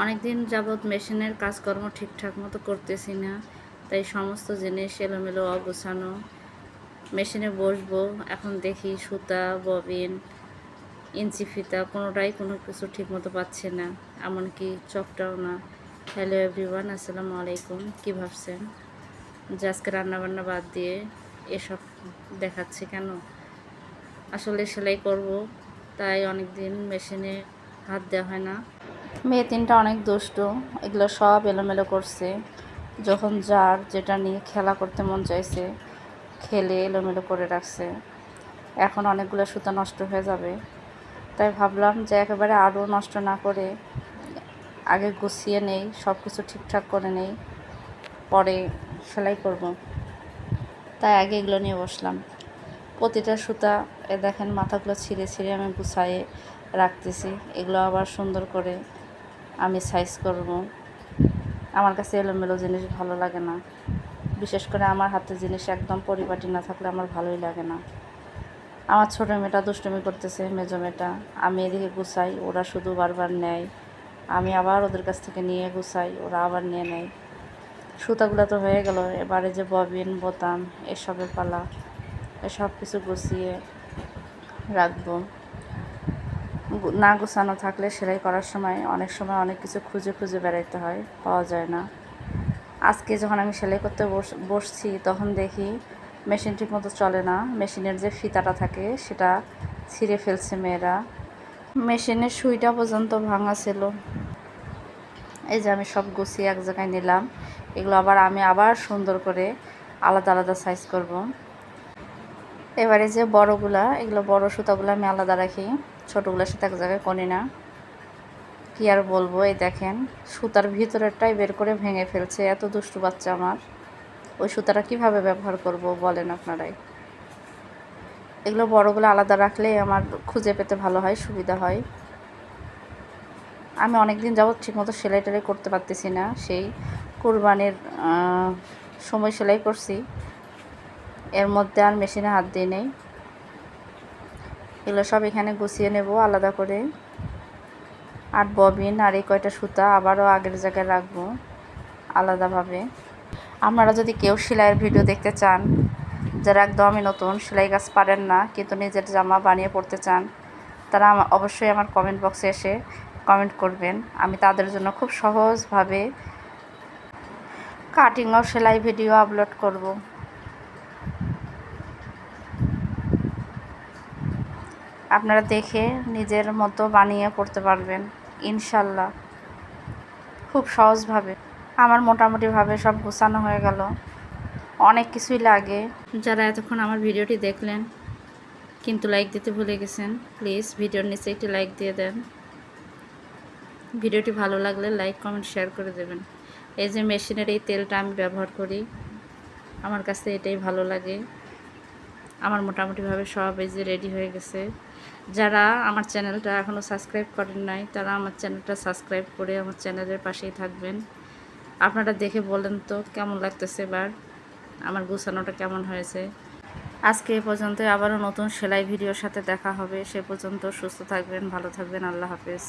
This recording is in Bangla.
অনেক দিন যাবৎ মেশিনের কাজকর্ম ঠিকঠাক মতো করতেছি না, তাই সমস্ত জিনিস এলোমেলো অগোছানো। মেশিনে বসবো, এখন দেখি সুতা, ববিন, ইঞ্চি ফিতা, কোনোটাই কোনো কিছু ঠিক মতো পাচ্ছে না, এমনকি চকটাও না। হ্যালো এভরিওয়ান, আসসালামু আলাইকুম, কী ভাবছেন? যে আজকে রান্নাবান্না বাদ দিয়ে এসব দেখাচ্ছে কেন? আসলে সেলাই করব, তাই অনেক দিন মেশিনে হাত দেওয়া হয় না। মেয়ে তিনটা অনেক দুষ্ট, এগুলো সব এলোমেলো করছে। যখন যার যেটা নিয়ে খেলা করতে মন চাইছে, খেলে এলোমেলো করে রাখছে। এখন অনেকগুলো সুতা নষ্ট হয়ে যাবে। তাই ভাবলাম যে একেবারে আরও নষ্ট না করে আগে গুছিয়ে নেই সব কিছু ঠিকঠাক করে নেই, পরে সেলাই করব। তাই আগে এগুলো নিয়ে বসলাম। প্রতিটা সুতা এ দেখেন মাথাগুলো ছিঁড়ে ছিঁড়ে আমি গুছায়ে রাখতেছি। এগুলো আবার সুন্দর করে আমি সাইজ করব। আমার কাছে এলোমেলো জিনিস ভালো লাগে না। বিশেষ করে আমার হাতে জিনিস একদম পরিপাটি না থাকলে আমার ভালোই লাগে না। আমার ছোটো মেয়েটা দুষ্টুমি করতেছে, মেজো মেয়েটা। আমি এদিকে গুছাই, ওরা শুধু বারবার নেয়। আমি আবার ওদের কাছ থেকে নিয়ে গুছাই, ওরা আবার নিয়ে নেয়। সুতাগুলো তো হয়ে গেল, এবারে যে ববিন, বোতাম, এসবের পালা, এসব কিছু গুছিয়ে রাখব। না গোছানো থাকলে সেলাই করার সময় অনেক সময় অনেক কিছু খুঁজে খুঁজে বেড়াইতে হয়, পাওয়া যায় না। আজকে যখন আমি সেলাই করতে বস, বসছি তখন দেখি মেশিন ঠিক মতো চলে না। মেশিনের যে ফিতাটা থাকে সেটা ছিঁড়ে ফেলছে মেয়েরা। মেশিনের সুইটা পর্যন্ত ভাঙা ছিল। এই যে আমি সব গুছিয়ে এক জায়গায় নিলাম। এগুলো আবার আমি আবার সুন্দর করে আলাদা আলাদা সাইজ করব। এবারে যে বড়গুলা, এগুলো বড় সুতাগুলো আমি আলাদা রাখি। ছোটোগুলোর সাথে এক জায়গায় করি না। কি আর বলব, এই দেখেন, সুতার ভিতরেরটাই বের করে ভেঙে ফেলছে। এত দুষ্টু বাচ্চা আমার। ওই সুতাটা কীভাবে ব্যবহার করব বলেন আপনারাই। এগুলো বড়গুলো আলাদা রাখলে আমার খুঁজে পেতে ভালো হয়, সুবিধা হয়। আমি অনেক দিন যাবৎ ঠিকমতো সেলাই টেলাই করতে পারতেছি না। সেই কোরবানির সময় সেলাই করছি। এর মধ্যে আর মেশিনে হাত দিয়ে নেই। এগুলো সব এখানে গুছিয়ে নেব আলাদা করে। আর ববিন আর এই কয়টা সুতা আবারও আগের জায়গায় রাখব আলাদাভাবে। আপনারা যদি কেউ সেলাইয়ের ভিডিও দেখতে চান, যারা একদমই নতুন, সেলাই কাজ পারেন না, কিন্তু নিজের জামা বানিয়ে পড়তে চান, তারা অবশ্যই আমার কমেন্ট বক্সে এসে কমেন্ট করবেন। আমি তাদের জন্য খুব সহজভাবে কাটিং ও সেলাই ভিডিও আপলোড করব। আপনারা দেখে নিজের মতো বানিয়ে পড়তে পারবেন, ইনশাল্লাহ। খুব সহজভাবে। আমার মোটামুটিভাবে সব গোছানো হয়ে গেল। অনেক কিছুই লাগে। যারা এতক্ষণ আমার ভিডিওটি দেখলেন, কিন্তু লাইক দিতে ভুলে গেছেন, প্লিজ ভিডিওর নিচে একটি লাইক দিয়ে দেন। ভিডিওটি ভালো লাগলে লাইক, কমেন্ট, শেয়ার করে দেবেন। এই যে মেশিনের এই তেলটা আমি ব্যবহার করি, আমার কাছে এটাই ভালো লাগে। আমার মোটামুটিভাবে সব এই যে রেডি হয়ে গেছে। যারা আমার চ্যানেলটা এখনও সাবস্ক্রাইব করেন নাই, তারা আমার চ্যানেলটা সাবস্ক্রাইব করে আমার চ্যানেলের পাশেই থাকবেন। আপনারা দেখে বলেন তো কেমন লাগতেছে এবার, আমার গুছানোটা কেমন হয়েছে। আজকে এ পর্যন্ত আবারও নতুন সেলাই ভিডিওর সাথে দেখা হবে। সে পর্যন্ত সুস্থ থাকবেন, ভালো থাকবেন, আল্লাহ হাফেজ।